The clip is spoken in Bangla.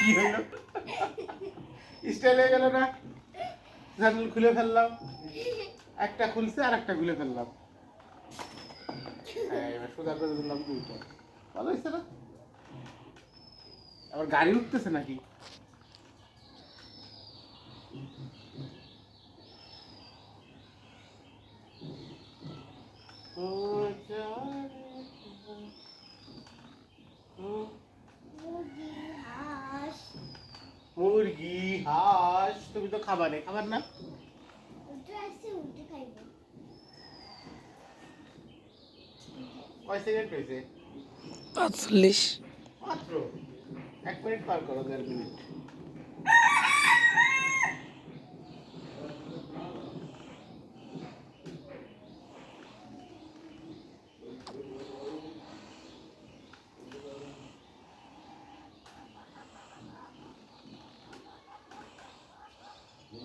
কি হইল স্টাইল হয়ে গেল না? খুলে ফেললাম। একটা খুলছে আর একটা খুলে ফেললাম। হ্যাঁ, সোজা করে দুইটা। ভালো হয়েছে না? আবার গাড়ি উঠতেছে নাকি? ও জানে মুরগি হাঁস তুমি তো খাবার নেই খাবার না কয় সেকেন্ড হয়েছে? পাঁচচল্লিশ। মাত্র। এক মিনিট পার করো দেড় মিনিট।